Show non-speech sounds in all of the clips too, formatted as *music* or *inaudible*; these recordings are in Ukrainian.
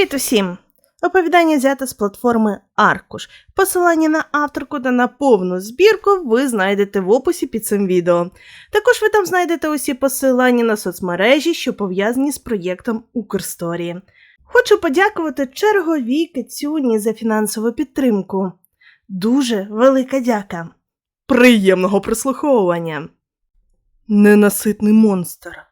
Привіт усім! Оповідання взято з платформи Аркуш. Посилання на авторку та на повну збірку ви знайдете в описі під цим відео. Також ви там знайдете усі посилання на соцмережі, що пов'язані з проєктом Укрсторії. Хочу подякувати черговій Кацюні за фінансову підтримку. Дуже велика дяка. Приємного прослуховування. Ненаситний монстр.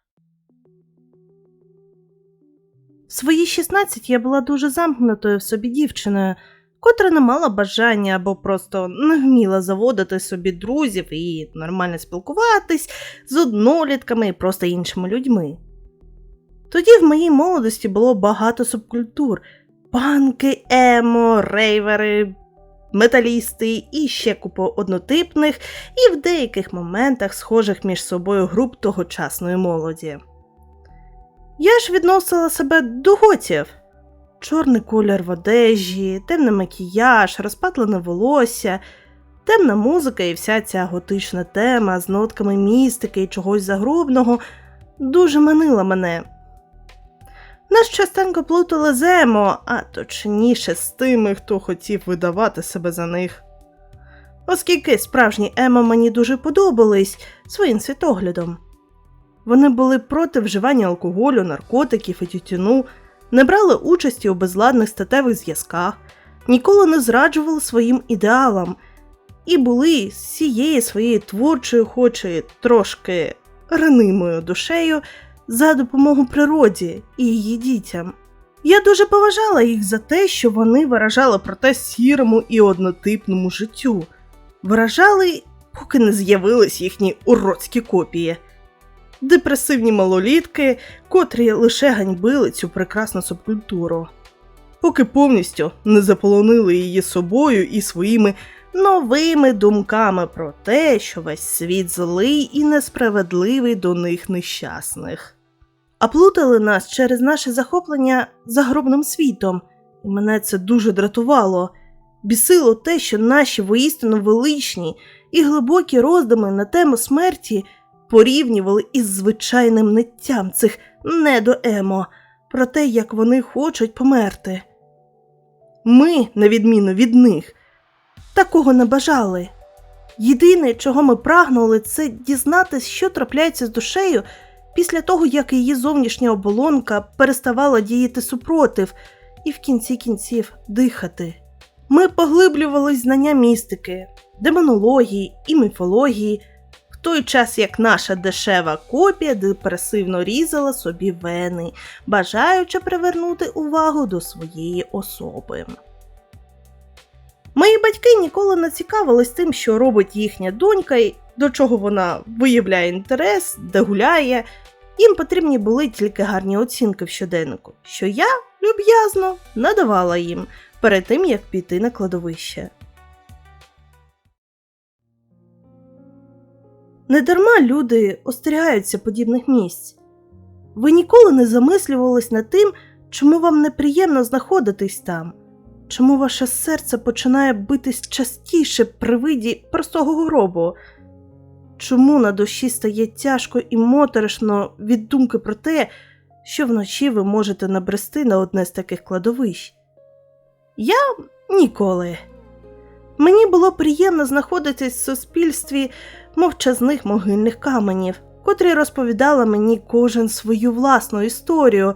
В свої 16 я була дуже замкнутою в собі дівчиною, котра не мала бажання або просто не вміла заводити собі друзів і нормально спілкуватись з однолітками і просто іншими людьми. Тоді в моїй молодості було багато субкультур: панки, емо, рейвери, металісти і ще купу однотипних і в деяких моментах схожих між собою груп тогочасної молоді. Я ж відносила себе до готів. Чорний колір в одежі, темний макіяж, розпатлене волосся, темна музика і вся ця готична тема з нотками містики і чогось загробного дуже манила мене. Нас частенько плутали з емо, а точніше з тими, хто хотів видавати себе за них. Оскільки справжні емо мені дуже подобались своїм світоглядом. Вони були проти вживання алкоголю, наркотиків і тютюну, не брали участі у безладних статевих зв'язках, ніколи не зраджували своїм ідеалам і були з цією своєю творчою, хоч і трошки ранимою душею за допомогу природі і її дітям. Я дуже поважала їх за те, що вони виражали проте сірому і однотипному життю, виражали, поки не з'явились їхні уродські копії депресивні малолітки, котрі лише ганьбили цю прекрасну субкультуру, поки повністю не заполонили її собою і своїми новими думками про те, що весь світ злий і несправедливий до них нещасних. А плутали нас через наше захоплення загробним світом, і мене це дуже дратувало. Бісило те, що наші воістину величні і глибокі роздуми на тему смерті порівнювали із звичайним ниттям цих недоемо про те, як вони хочуть померти. Ми, на відміну від них, такого не бажали. Єдине, чого ми прагнули, це дізнатись, що трапляється з душею після того, як її зовнішня оболонка переставала діяти супротив і в кінці кінців дихати. Ми поглиблювались знання містики, демонології і міфології, той час як наша дешева копія депресивно різала собі вени, бажаючи привернути увагу до своєї особи. Мої батьки ніколи не цікавились тим, що робить їхня донька, і до чого вона виявляє інтерес, де гуляє. Їм потрібні були тільки гарні оцінки в щоденнику, що я люб'язно надавала їм перед тим, як піти на кладовище. Недарма люди остерігаються подібних місць. Ви ніколи не замислювались над тим, чому вам неприємно знаходитись там, чому ваше серце починає битись частіше при виді простого гробу, чому на душі стає тяжко і моторошно від думки про те, що вночі ви можете набрести на одне з таких кладовищ? Я ніколи. Мені було приємно знаходитись в суспільстві мовчазних могильних каменів, котрі розповідали мені кожен свою власну історію,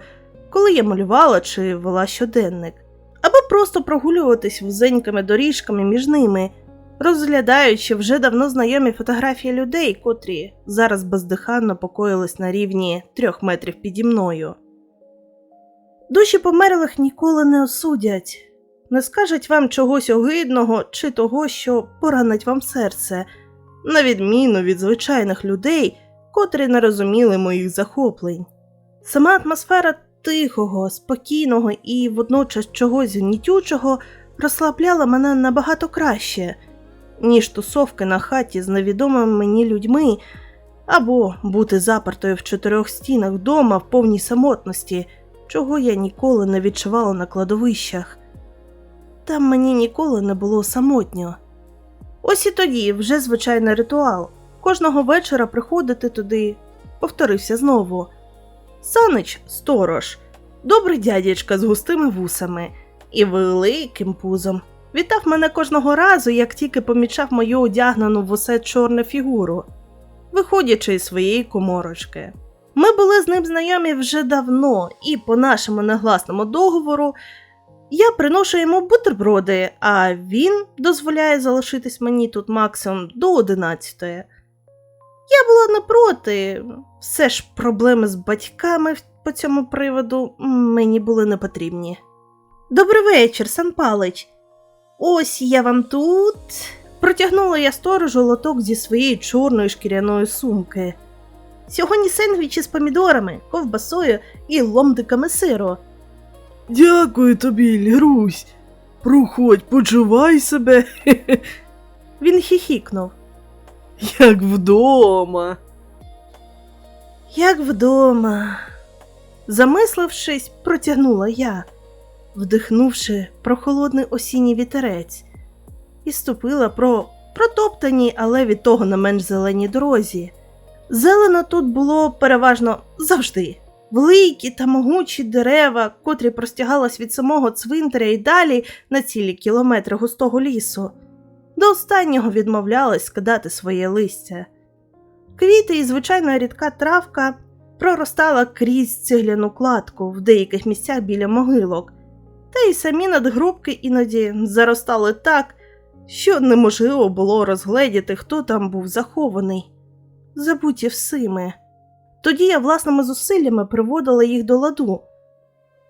коли я малювала чи вела щоденник, або просто прогулюватись вузенькими доріжками між ними, розглядаючи вже давно знайомі фотографії людей, котрі зараз бездиханно покоїлись на рівні трьох метрів піді мною. Душі померлих ніколи не осудять, не скажуть вам чогось огидного чи того, що поранить вам серце на відміну від звичайних людей, котрі не розуміли моїх захоплень. Сама атмосфера тихого, спокійного і водночас чогось гнітючого розслабляла мене набагато краще, ніж тусовки на хаті з невідомими мені людьми, або бути запертою в чотирьох стінах вдома в повній самотності, чого я ніколи не відчувала на кладовищах. Там мені ніколи не було самотньо. Ось і тоді вже звичайний ритуал. Кожного вечора приходити туди повторився знову. Санич, сторож, добрий дядячка з густими вусами і великим пузом. Вітав мене кожного разу, як тільки помічав мою одягнену в усе чорну фігуру, виходячи із своєї коморочки. Ми були з ним знайомі вже давно, і по нашому негласному договору я приношу йому бутерброди, а він дозволяє залишитись мені тут максимум до 11. Я була не проти, все ж проблеми з батьками по цьому приводу мені були не потрібні. Добрий вечір, Сан Палич. Ось я вам тут. Протягнула я сторожу лоток зі своєї чорної шкіряної сумки. Сьогодні сендвічі з помідорами, ковбасою і ломтиками сиру. Дякую тобі, Лірусь. Проходь, почувай себе, *laughs* Він хіхікнув. як вдома. Як вдома. Замислившись, протягнула я, вдихнувши прохолодний осінній вітерець, і ступила про протоптаній, але від того не менш зеленій дорозі. Зелено тут було переважно завжди. Великі та могучі дерева, котрі простягалась від самого цвинтаря і далі на цілі кілометри густого лісу, до останнього відмовлялись скидати своє листя. Квіти і звичайна рідка травка проростала крізь цегляну кладку в деяких місцях біля могилок, та й самі надгробки іноді заростали так, що неможливо було розгледіти, хто там був захований. Забуті всіми. Тоді я власними зусиллями приводила їх до ладу,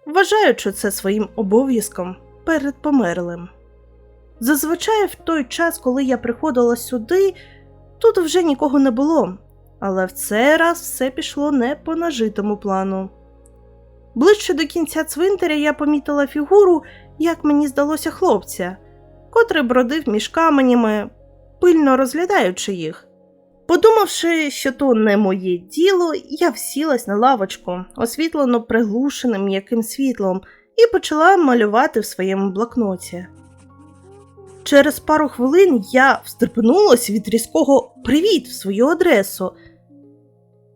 вважаючи це своїм обов'язком перед померлим. Зазвичай в той час, коли я приходила сюди, тут вже нікого не було, але в цей раз все пішло не по нажитому плану. Ближче до кінця цвинтаря я помітила фігуру, як мені здалося хлопця, котрий бродив між каменями, пильно розглядаючи їх. Подумавши, що то не моє діло, я всілась на лавочку, освітлену приглушеним м'яким світлом, і почала малювати в своєму блокноті. Через пару хвилин я встрепенулась від різкого привіт в свою адресу.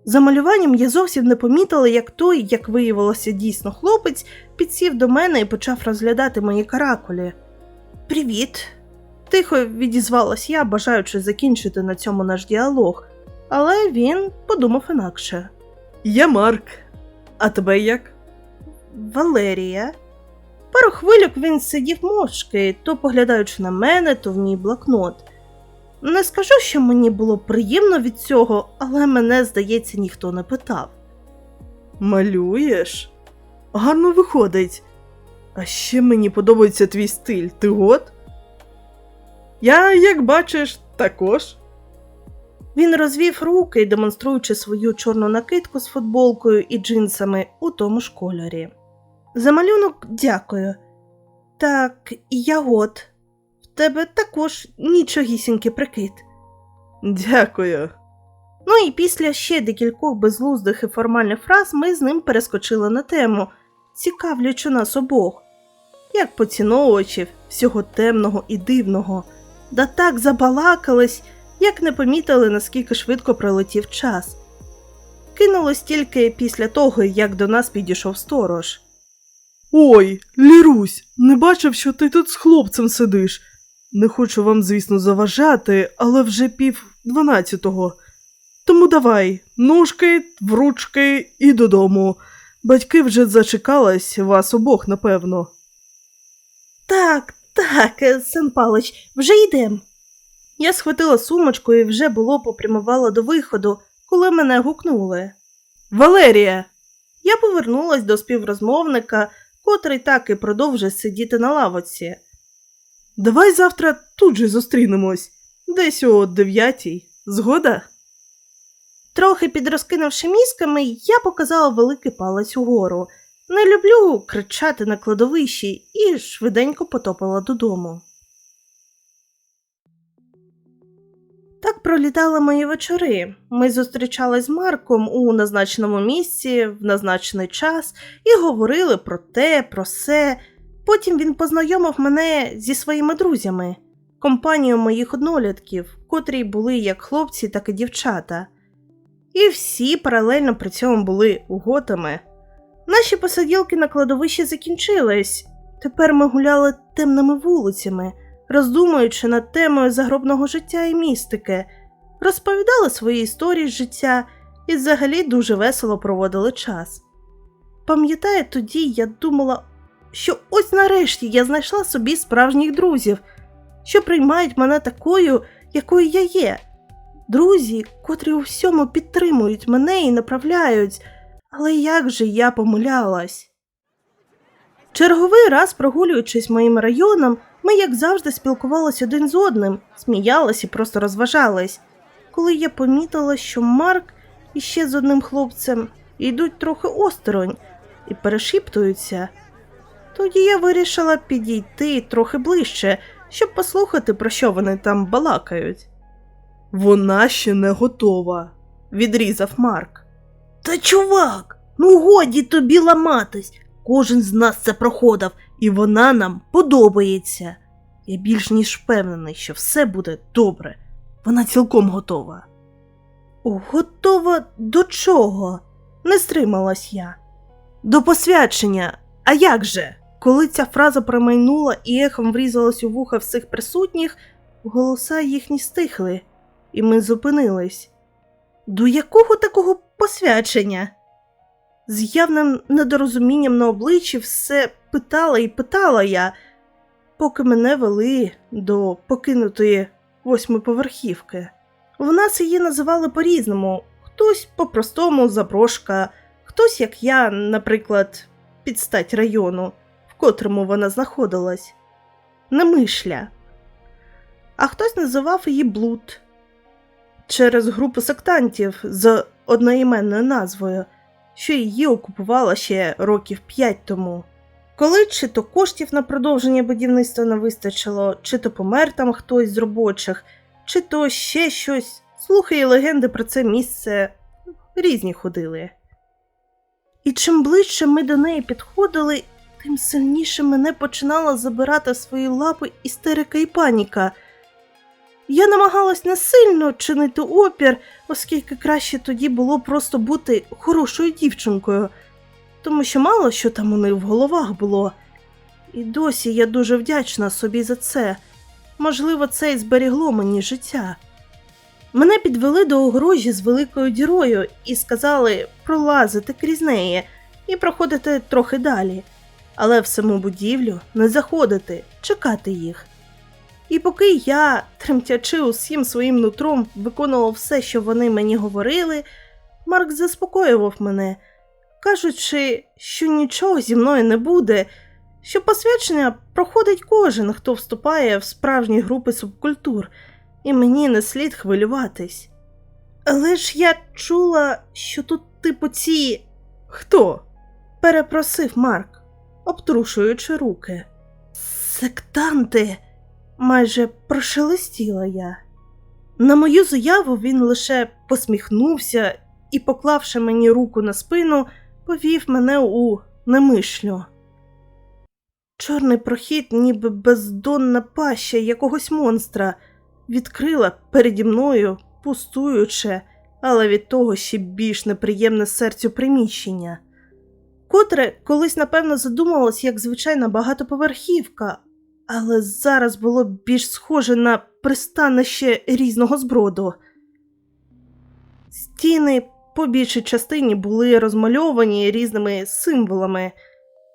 За малюванням я зовсім не помітила, як той, як виявилося дійсно хлопець, підсів до мене і почав розглядати мої каракулі. Привіт. Тихо відізвалась я, бажаючи закінчити на цьому наш діалог, але він подумав інакше. Я Марк. А тебе як? Валерія. Пару хвилюк він сидів мовчки, то поглядаючи на мене, то в мій блокнот. Не скажу, що мені було приємно від цього, але мене, здається, ніхто не питав. Малюєш? Гарно виходить. А ще мені подобається твій стиль. Ти год? Я, як бачиш, також. Він розвів руки, демонструючи свою чорну накидку з футболкою і джинсами у тому ж кольорі. За малюнок дякую. Так, я от. В тебе також нічогісінький прикид. Дякую. Ну і після ще декількох безглуздих і формальних фраз ми з ним перескочили на тему, цікавлячи нас обох, як поціновувачів всього темного і дивного, да так забалакались, як не помітили, наскільки швидко пролетів час. Кинулось тільки після того, як до нас підійшов сторож. Ой, Лірусь, не бачив, що ти тут з хлопцем сидиш. Не хочу вам, звісно, заважати, але вже пів дванадцятого. Тому давай, ножки, в ручки і додому. Батьки вже зачекались вас обох, напевно. Так, так, е, Сен Палич, вже йдем. Я схватила сумочку і вже було попрямувала до виходу, коли мене гукнули. Валерія! Я повернулась до співрозмовника, котрий так і продовжив сидіти на лавоці. Давай завтра тут же зустрінемось, десь о дев'ятій. Згода? Трохи підрозкинувши мізками, я показала великий палець угору. Не люблю кричати на кладовищі і швиденько потопала додому. Так пролітали мої вечори. Ми зустрічались з Марком у назначеному місці в назначений час і говорили про те, про се. Потім він познайомив мене зі своїми друзями, компанією моїх однолітків, котрі були як хлопці, так і дівчата. І всі паралельно при цьому були уготами. Наші посиділки на кладовищі закінчились. Тепер ми гуляли темними вулицями, роздумуючи над темою загробного життя і містики, розповідали свої історії з життя і взагалі дуже весело проводили час. Пам'ятаю, тоді я думала, що ось нарешті я знайшла собі справжніх друзів, що приймають мене такою, якою я є. Друзі, котрі у всьому підтримують мене і направляють. Але як же я помилялась? Черговий раз, прогулюючись моїм районом, ми, як завжди, спілкувалися один з одним, сміялись і просто розважались. Коли я помітила, що Марк іще з одним хлопцем йдуть трохи осторонь і перешіптуються, тоді я вирішила підійти трохи ближче, щоб послухати, про що вони там балакають. Вона ще не готова. Відрізав Марк. Та чувак, ну годі тобі ламатись. Кожен з нас це проходив, і вона нам подобається. Я більш ніж впевнений, що все буде добре. Вона цілком готова. Готова до чого? Не стрималась я. До посвячення. А як же? Коли ця фраза промайнула і ехом врізалась у вуха всіх присутніх, голоса їхні стихли, і ми зупинились. До якого такого посвячення? З явним недорозумінням на обличчі все питала і питала я, поки мене вели до покинутої восьмиповерхівки. В нас її називали по-різному: хтось по-простому запрошка, хтось, як я, наприклад, під стать району, в котрому вона знаходилась, Немишля. А хтось називав її блуд через групу сектантів з одноіменною назвою, що її окупувала ще років п'ять тому. Коли чи то коштів на продовження будівництва не вистачило, чи то помер там хтось з робочих, чи то ще щось, слухи і легенди про це місце різні ходили. І чим ближче ми до неї підходили, тим сильніше мене починала забирати свої лапи істерика і паніка. Я намагалась не сильно чинити опір, оскільки краще тоді було просто бути хорошою дівчинкою, тому що мало що там у них в головах було. І досі я дуже вдячна собі за це. Можливо, це і зберігло мені життя. Мене підвели до огорожі з великою дірою і сказали пролазити крізь неї і проходити трохи далі, але в саму будівлю не заходити, чекати їх. І поки я, тремтячи усім своїм нутром, виконував все, що вони мені говорили, Марк заспокоював мене, кажучи, що нічого зі мною не буде, що посвячення проходить кожен, хто вступає в справжні групи субкультур, і мені не слід хвилюватись. Але ж я чула, що тут, типу, ці. Хто? перепросив Марк, обтрушуючи руки. Сектанти майже прошелестіла я. На мою заяву він лише посміхнувся і, поклавши мені руку на спину, повів мене у немишлю. Чорний прохід, ніби бездонна паща якогось монстра, відкрила переді мною пустуюче, але від того ще більш неприємне серцю приміщення, котре колись, напевно, задумалось як звичайна багатоповерхівка, але зараз було більш схоже на пристанище різного зброду. Стіни по більшій частині були розмальовані різними символами,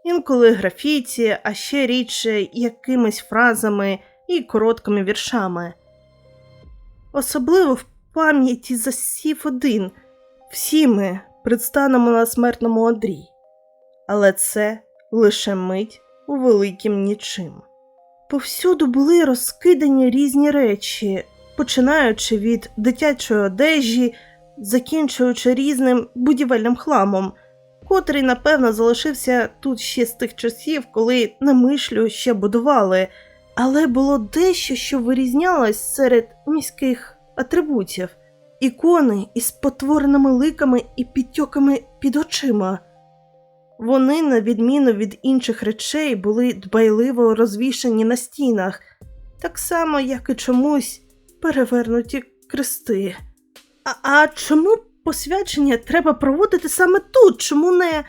інколи графіті, а ще рідше якимись фразами і короткими віршами. Особливо в пам'яті засів один всі ми предстанемо на смертному одрі, але це лише мить у великім нічим. Повсюду були розкидані різні речі, починаючи від дитячої одежі, закінчуючи різним будівельним хламом, котрий, напевно, залишився тут ще з тих часів, коли на мишлю ще будували, але було дещо, що вирізнялось серед міських атрибутів ікони із потвореними ликами і підтьоками під очима. Вони, на відміну від інших речей, були дбайливо розвішані на стінах, так само, як і чомусь перевернуті крести. А, а чому посвячення треба проводити саме тут? Чому не.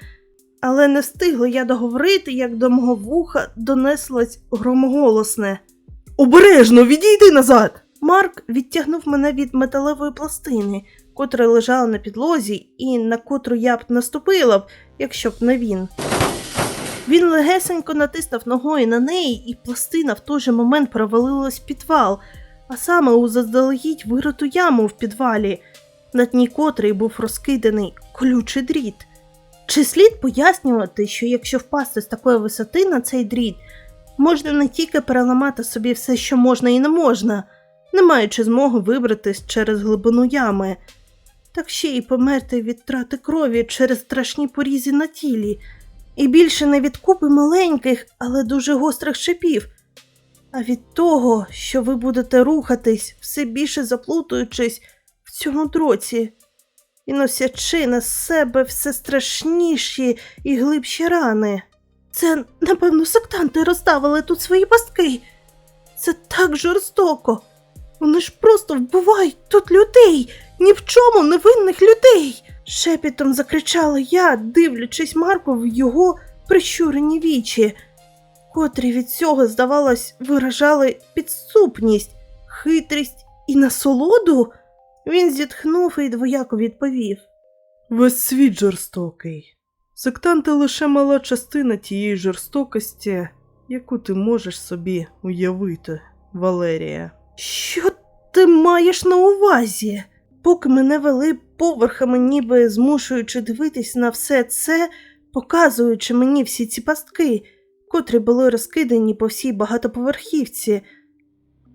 Але не встигла я договорити, як до мого вуха донеслось громоголосне. Обережно, відійди назад. Марк відтягнув мене від металевої пластини, котра лежала на підлозі, і на котру я б наступила б, якщо б не він. Він легесенько натиснув ногою на неї, і пластина в той же момент провалилась в підвал, а саме у заздалегідь вириту яму в підвалі, на дні котрий був розкиданий колючий дріт. Чи слід пояснювати, що якщо впасти з такої висоти на цей дріт, можна не тільки переламати собі все, що можна і не можна, не маючи змоги вибратись через глибину ями, так ще й померти від трати крові через страшні порізи на тілі, і більше не від купи маленьких, але дуже гострих шипів, а від того, що ви будете рухатись, все більше заплутуючись в цьому дроці. І носячи на себе все страшніші і глибші рани. Це, напевно, сектанти розставили тут свої пастки. Це так жорстоко. Вони ж просто вбивають тут людей, ні в чому невинних людей. Шепітом закричала я, дивлячись Марку в його прищурені вічі, котрі від цього, здавалось, виражали підступність, хитрість і насолоду. Він зітхнув і двояко відповів. Весь світ жорстокий. Сектанти лише мала частина тієї жорстокості, яку ти можеш собі уявити, Валерія. Що ти маєш на увазі? Поки мене вели поверхами, ніби змушуючи дивитись на все це, показуючи мені всі ці пастки, котрі були розкидані по всій багатоповерхівці,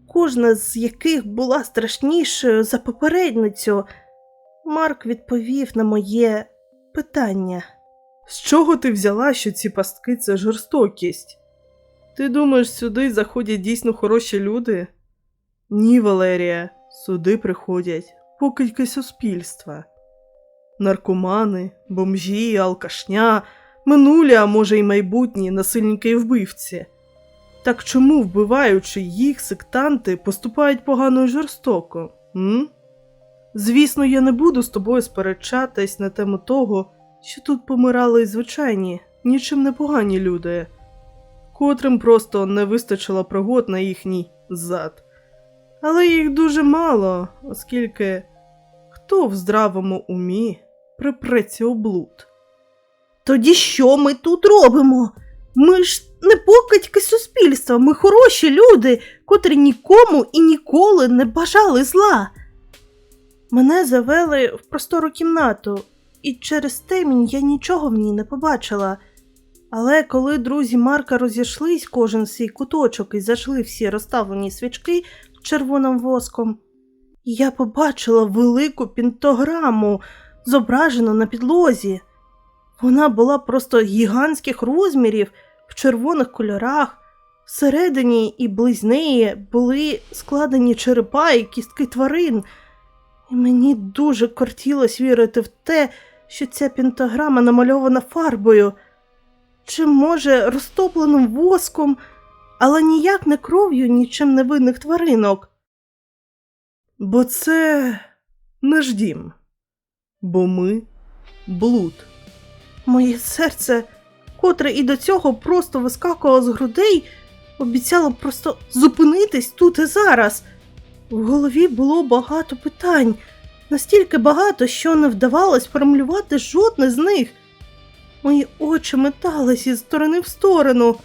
кожна з яких була страшнішою за попередницю, Марк відповів на моє питання. З чого ти взяла, що ці пастки це жорстокість? Ти думаєш, сюди заходять дійсно хороші люди? Ні, Валерія, сюди приходять покидьки суспільства. Наркомани, бомжі, алкашня, минулі, а може й майбутні насильники і вбивці. Так чому, вбиваючи їх, сектанти поступають погано і жорстоко? М? Звісно, я не буду з тобою сперечатись на тему того, що тут помирали й звичайні, нічим не погані люди, котрим просто не вистачило пригод на їхній зад. Але їх дуже мало, оскільки хто в здравому умі припреться у блуд? Тоді що ми тут робимо? Ми ж не покидьки суспільства, ми хороші люди, котрі нікому і ніколи не бажали зла. Мене завели в простору кімнату, і через темінь я нічого в ній не побачила. Але коли друзі Марка розійшлись кожен свій куточок і зайшли всі розставлені свічки червоним воском, я побачила велику пінтограму, зображену на підлозі. Вона була просто гігантських розмірів в червоних кольорах. Всередині і близь неї були складені черепа і кістки тварин. І мені дуже кортілось вірити в те, що ця пентаграма намальована фарбою, чи, може, розтопленим воском, але ніяк не кров'ю нічим невинних тваринок. Бо це наш дім. Бо ми блуд. Моє серце, котре і до цього просто вискакувало з грудей, обіцяло просто зупинитись тут і зараз. В голові було багато питань, настільки багато, що не вдавалось формулювати жодне з них. Мої очі метались із сторони в сторону,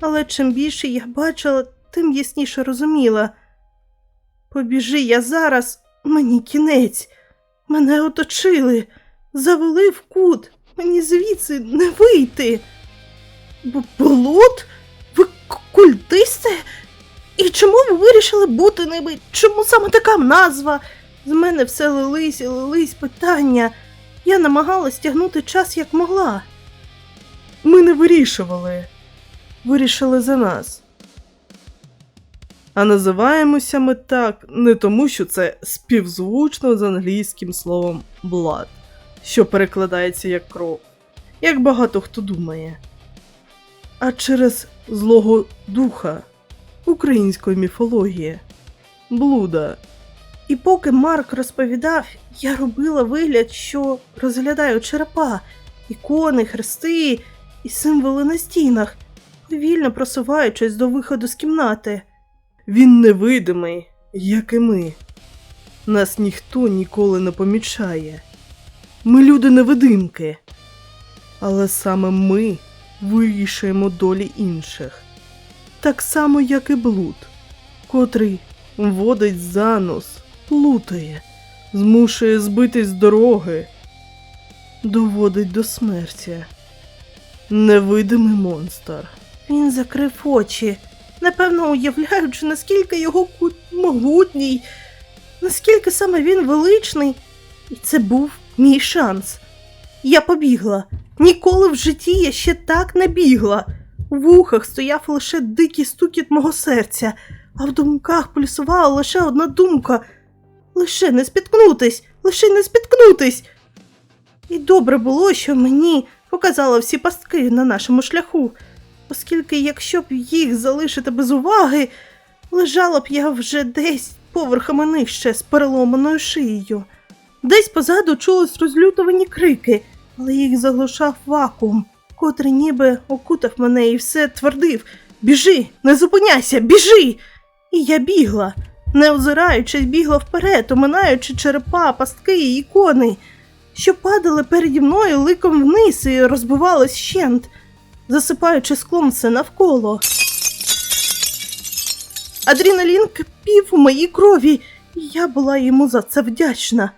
але чим більше я бачила, тим ясніше розуміла. Побіжи я зараз, мені кінець. Мене оточили, завели в кут, мені звідси не вийти. Б- Блуд? Ви культисти? І чому ви вирішили бути ними? Чому саме така назва? З мене все лились і лились питання. Я намагалась тягнути час як могла. Ми не вирішували. Вирішили за нас. А називаємося ми так не тому, що це співзвучно з англійським словом blood, що перекладається як кров, як багато хто думає, а через злого духа української міфології блуда. І поки Марк розповідав, я робила вигляд, що розглядаю черепа, ікони, хрести і символи на стінах, повільно просуваючись до виходу з кімнати. Він невидимий, як і ми. Нас ніхто ніколи не помічає. Ми люди невидимки. Але саме ми вирішуємо долі інших. Так само, як і блуд, котрий водить за нос, плутає, змушує збитись з дороги, доводить до смерті. Невидимий монстр. Він закрив очі, напевно уявляючи, наскільки його кут могутній, наскільки саме він величний. І це був мій шанс. Я побігла. Ніколи в житті я ще так не бігла. У вухах стояв лише дикий стукіт мого серця, а в думках пульсувала лише одна думка лише не спіткнутись, лише не спіткнутись. І добре було, що мені показала всі пастки на нашому шляху, оскільки якщо б їх залишити без уваги, лежала б я вже десь поверхами нижче з переломаною шиєю. Десь позаду чулись розлютовані крики, але їх заглушав вакуум, котрий ніби окутав мене і все твердив Біжи, не зупиняйся, біжи! І я бігла, не озираючись, бігла вперед, оминаючи черепа, пастки і ікони, що падали переді мною ликом вниз і розбивались щент, засипаючи склом все навколо. Адреналін кипів у моїй крові, і я була йому за це вдячна.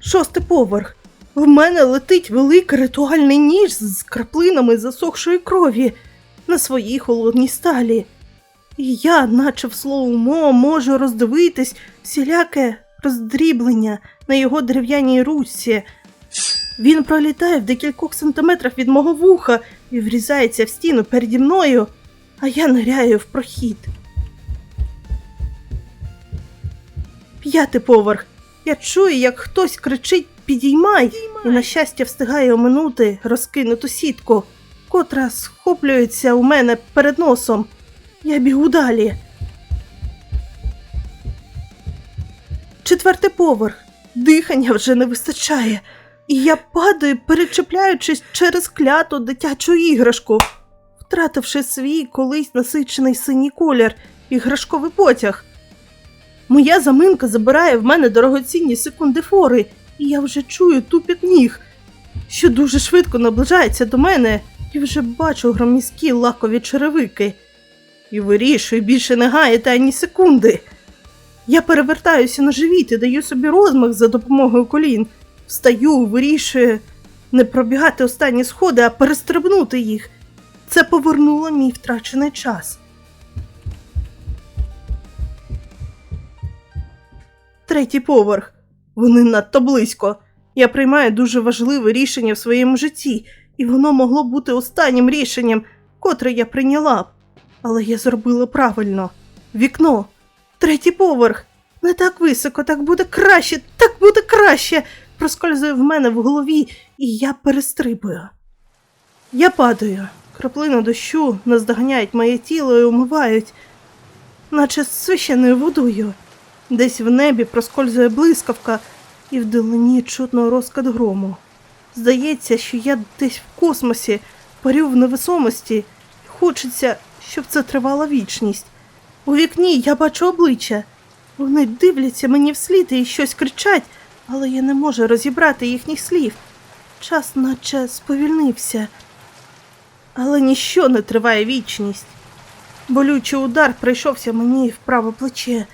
Шостий поверх. В мене летить великий ритуальний ніж з краплинами засохшої крові на своїй холодній сталі. І я, наче в слоумо, можу роздивитись всіляке роздріблення на його дерев'яній ручці. Він пролітає в декількох сантиметрах від мого вуха і врізається в стіну переді мною, а я ниряю в прохід. П'ятий поверх. Я чую, як хтось кричить Підіймай! І, на щастя, встигає оминути розкинуту сітку, котра схоплюється у мене перед носом. Я бігу далі. Четвертий поверх. Дихання вже не вистачає. І я падаю, перечепляючись через кляту дитячу іграшку, втративши свій колись насичений синій колір, іграшковий потяг. Моя заминка забирає в мене дорогоцінні секунди фори, і я вже чую тупіт ніг, що дуже швидко наближається до мене, і вже бачу громіські лакові черевики. І вирішую більше не гаяти ані секунди. Я перевертаюся на живіт і даю собі розмах за допомогою колін. Встаю, вирішую не пробігати останні сходи, а перестрибнути їх. Це повернуло мій втрачений час. Третій поверх. Вони надто близько. Я приймаю дуже важливе рішення в своєму житті, і воно могло бути останнім рішенням, котре я прийняла. Але я зробила правильно. Вікно. Третій поверх. Не так високо, так буде краще, так буде краще. Проскользує в мене в голові, і я перестрибую. Я падаю. Краплини дощу наздоганяють моє тіло і умивають, наче священною водою. Десь в небі проскользує блискавка, і вдалині чутно розкат грому. Здається, що я десь в космосі, парю в невесомості, хочеться, щоб це тривала вічність. У вікні я бачу обличчя. Вони дивляться мені вслід і щось кричать, але я не можу розібрати їхніх слів. Час наче сповільнився. Але ніщо не триває вічність. Болючий удар прийшовся мені в праве плече,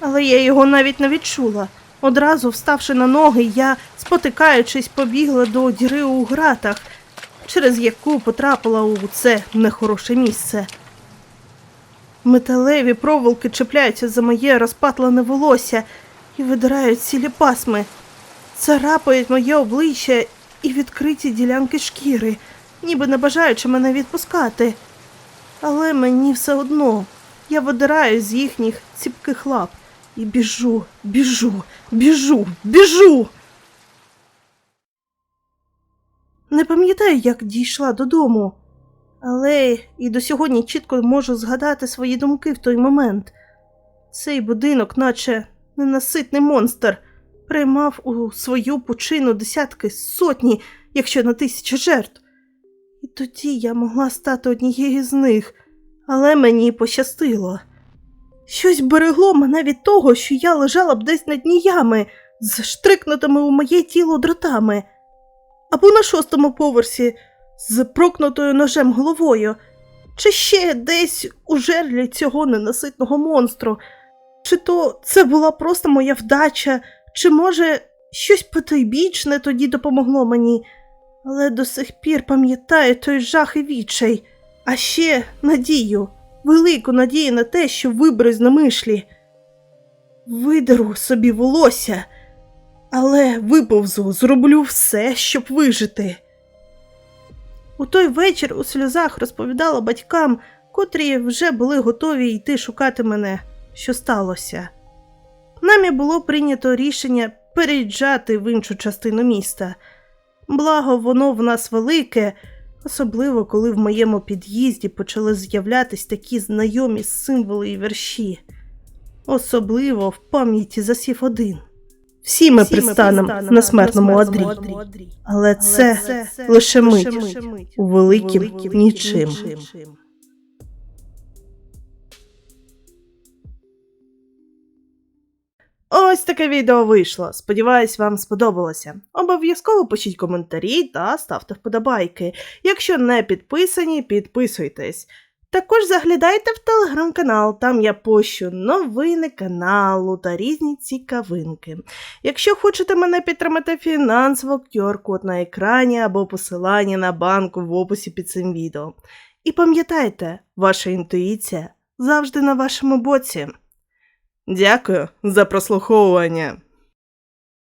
але я його навіть не відчула. Одразу вставши на ноги, я, спотикаючись, побігла до діри у гратах, через яку потрапила у це нехороше місце. Металеві проволоки чіпляються за моє розпатлене волосся і видирають цілі пасми, царапають моє обличчя і відкриті ділянки шкіри, ніби не бажаючи мене відпускати. Але мені все одно я видираю з їхніх ціпких лап і біжу, біжу, біжу, біжу. Не пам'ятаю, як дійшла додому, але і до сьогодні чітко можу згадати свої думки в той момент. Цей будинок, наче ненаситний монстр, приймав у свою пучину десятки, сотні, якщо не тисячі жертв. І тоді я могла стати однією з них, але мені пощастило. Щось берегло мене від того, що я лежала б десь на дні ями, з штрикнутими у моє тіло дротами, або на шостому поверсі з прокнутою ножем головою, чи ще десь у жерлі цього ненаситного монстру. Чи то це була просто моя вдача, чи може щось потойбічне тоді допомогло мені, але до сих пір пам'ятаю той жах і відчай, а ще надію, велику надію на те, що виберусь на мишлі. Видеру собі волосся, але виповзу, зроблю все, щоб вижити. У той вечір у сльозах розповідала батькам, котрі вже були готові йти шукати мене, що сталося. Намі було прийнято рішення переїжджати в іншу частину міста. Благо, воно в нас велике, особливо коли в моєму під'їзді почали з'являтись такі знайомі символи і вірші. Особливо в пам'яті засів один. Всі ми предстанемо на смертному одрі, але це, лише мить у великим нічим. Ось таке відео вийшло. Сподіваюсь, вам сподобалося. Обов'язково пишіть коментарі та ставте вподобайки. Якщо не підписані, підписуйтесь. Також заглядайте в телеграм-канал, там я пощу новини каналу та різні цікавинки. Якщо хочете мене підтримати фінансово, QR-код на екрані або посилання на банку в описі під цим відео. І пам'ятайте, ваша інтуїція завжди на вашому боці. Дякую за прослуховування.